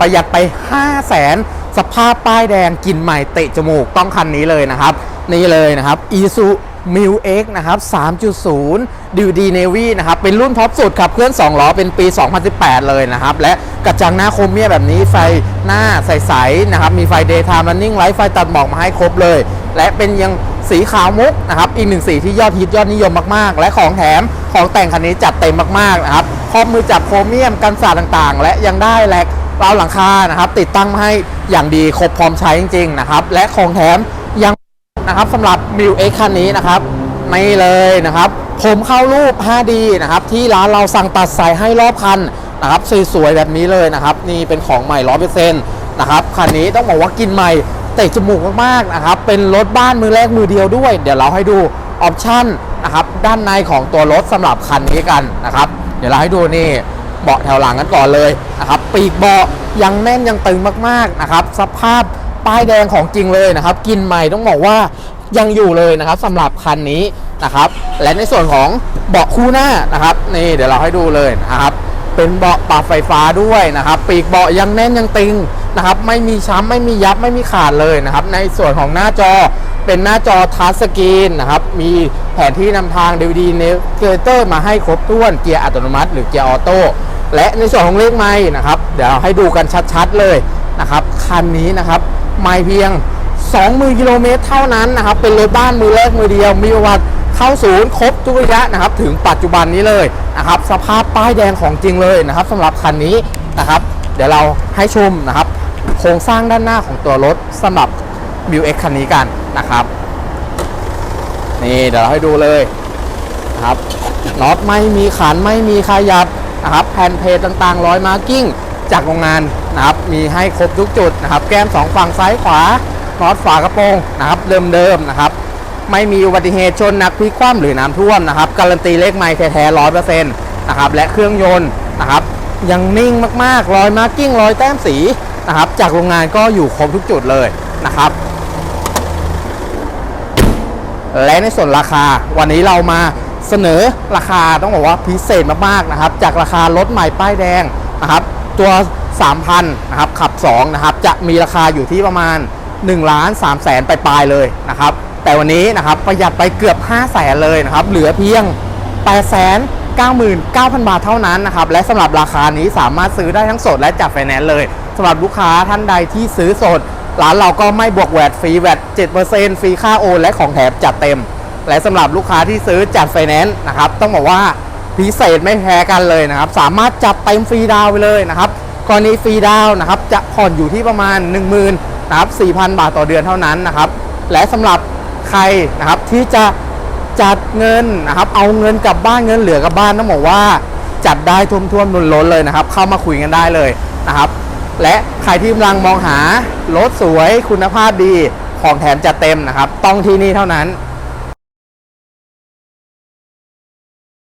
ประหยัดไป 5 0 0แสนสภาพป้ายแดงกลิ่นใหม่เตะจมูกต้องคันนี้เลยนะครับ นี่เลยนะครับ i s u m i l X นะครับ 3.0 DVD Navy นะครับ เป็นรุ่นท็อปสุดขับเคลื่อน 2 ล้อเป็นปี 2018 เลยนะครับ และกระจังหน้าโครเมียแบบนี้ไฟหน้าใส ๆ นะครับ มีไฟ Daytime Running Light ไฟตัดหมอกมาให้ครบเลย และเป็นยังสีขาวมุกนะครับ อีกหนึ่งสีที่ยอดฮิตยอดนิยมมากๆ และของแถมของแต่งคันนี้จัดเต็มมากๆนะครับครอบมือจับโครเมียมกันสาดต่างๆ และยังได้แลก ราวหลังคานะครับ ติดตั้งมาให้อย่างดีครบพร้อมใช้จริงๆนะครับ และของแถมยังนะครับสำหรับ m ิวเอ็กคันนี้นะครับไม่เลยนะครับ ผมเข้ารูป 5D นะครับ ที่ร้านเราสั่งตัดใส่ให้รอบคันนะครับสวยๆแบบนี้เลยนะครับ นี่เป็นของใหม่100%นต์นะครับคันนี้ต้องบอกว่ากินใหม่เตะจมูกมากๆนะครับ เป็นรถบ้านมือแรกมือเดียวด้วย เดี๋ยวเราให้ดูออปชั่นนะครับ ด้านในของตัวรถสำหรับคันนี้กันนะครับ เดี๋ยวเราให้ดูนี่ เบาะแถวหลังกันก่อนเลยนะครับปีกเบาะยังแน่นยังตึงมากๆนะครับสภาพป้ายแดงของจริงเลยนะครับกินใหม่ต้องบอกว่ายังอยู่เลยนะครับสำหรับคันนี้นะครับและในส่วนของเบาะคู่หน้านะครับนี่เดี๋ยวเราให้ดูเลยนะครับเป็นเบาะปรับไฟฟ้าด้วยนะครับ ปีกเบาะยังแน่นยังตึงนะครับ ไม่มีช้ำไม่มียับไม่มีขาดเลยนะครับ ในส่วนของหน้าจอเป็นหน้าจอทัชสกรีนนะครับ มีแผนที่นำทาง DVD Navigator มาให้ครบถ้วนเกียร์อัตโนมัติ หรือเกียร์ออโต้ และในส่วนของเลขไม้นะครับ เดี๋ยวให้ดูกันชัดๆเลยนะครับคันนี้นะครับไม่เพียง 20,000กิโลเมตรเท่านั้นนะครับ เป็นรถบ้านมือแรกมือเดียว มีประวัติเข้าศูนย์ครบทุกระยะนะครับ ถึงปัจจุบันนี้เลยนะครับ สภาพป้ายแดงของจริงเลยนะครับสำหรับคันนี้นะครับ เดี๋ยวเราให้ชมนะครับ โครงสร้างด้านหน้าของตัวรถสำหรับ m ิว X คันนี้กันนะครับนี่เดี๋ยวเราให้ดูเลยนะครับน็อตไม่มีขันไม่มีขยับ นะครับแผ่นเพจต่างๆร้อยมาร์กิ้งจากโรงงานนะครับมีให้ครบทุกจุดนะครับ แก้มสองฝั่งซ้ายขวาน็อตฝากระโปรงนะครับเดิมๆนะครับ ไม่มีอุบัติเหตุชนนักพลิกคว่ำหรือน้ำท่วมนะครับ การันตีเลขไมล์แท้ๆร้อยเปอร์เซ็นต์นะครับและเครื่องยนต์นะครับยังนิ่งมากๆรอยมาร์กิ้งรอยแต้มสีนะครับ จากโรงงานก็อยู่ครบทุกจุดเลยนะครับ และในส่วนราคาวันนี้เรามา เสนอราคาต้องบอกว่าพิเศษมากๆนะครับ จากราคารถใหม่ป้ายแดงนะครับ ตัว 3,000นะครับขับ2นะครับจะมีราคาอยู่ที่ประมาณ1ล้าน3แสนปลายๆเลยนะครับแต่วันนี้นะครับประหยัดไปเกือบ5แสนเลยนะครับเหลือเพียง8 9 9 0 0 0 บาทเท่านั้นนะครับและสำหรับราคานี้สามารถซื้อได้ทั้งสดและจัดไฟแนนซ์เลยสำหรับลูกค้าท่านใดที่ซื้อสดร้านเราก็ไม่บวกแวดฟรีแวด7%ฟรีค่าโอนและของแถมจัดเต็ม และสำหรับลูกค้าที่ซื้อจัดไฟแนนซ์นะครับ ต้องบอกว่าพิเศษไม่แพ้กันเลยนะครับ สามารถจัดเต็มฟรีดาวไปเลยนะครับกรณีฟรีดาวนะครับจะผ่อนอยู่ที่ประมาณ 10,000นะครับ4,000บาทต่อเดือนเท่านั้นนะครับ และสำหรับใครนะครับที่จะจัดเงินนะครับ เอาเงินกลับบ้านเงินเหลือกลับบ้านต้องบอกว่าจัดได้ท่วมๆล้นเลยนะครับ เข้ามาคุยกันได้เลยนะครับ และใครที่กำลังมองหารถสวยคุณภาพดีของแถมจัดเต็มนะครับ ต้องที่นี่เท่านั้น